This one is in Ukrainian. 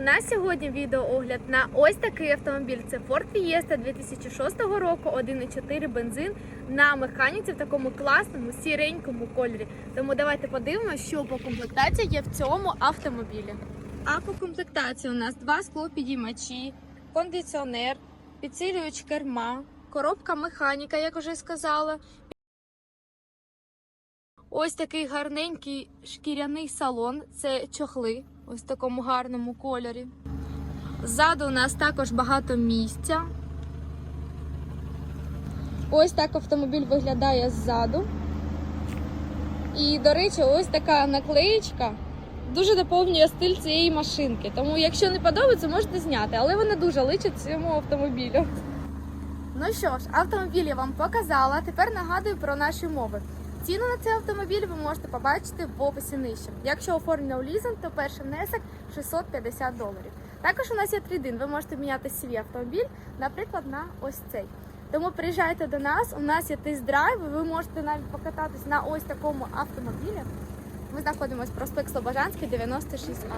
У нас сьогодні відеоогляд на ось такий автомобіль. Це Ford Fiesta 2006 року, 1.4 бензин на механіці в такому класному сіренькому кольорі. Тому давайте подивимося, що по комплектації є в цьому автомобілі. А по комплектації у нас два склопідіймачі, кондиціонер, підсилювач керма, коробка механіка, як вже сказала. Ось такий гарненький шкіряний салон. Це чохли, ось в такому гарному кольорі. Ззаду у нас також багато місця. Ось так автомобіль виглядає ззаду. І, до речі, ось така наклеєчка дуже доповнює стиль цієї машинки. Тому, якщо не подобається, можете зняти, але вона дуже личить цьому автомобілю. Ну що ж, автомобіль я вам показала. Тепер нагадую про наші умови. Ціну на цей автомобіль ви можете побачити в описі нижче. Якщо оформлено у лізинг, то перший внесок 650 доларів. Також у нас є трейдин, ви можете міняти свій автомобіль, наприклад, на ось цей. Тому приїжджайте до нас, у нас є тест-драйв, ви можете навіть покататись на ось такому автомобілі. Ми знаходимося проспект Слобожанський, 96А.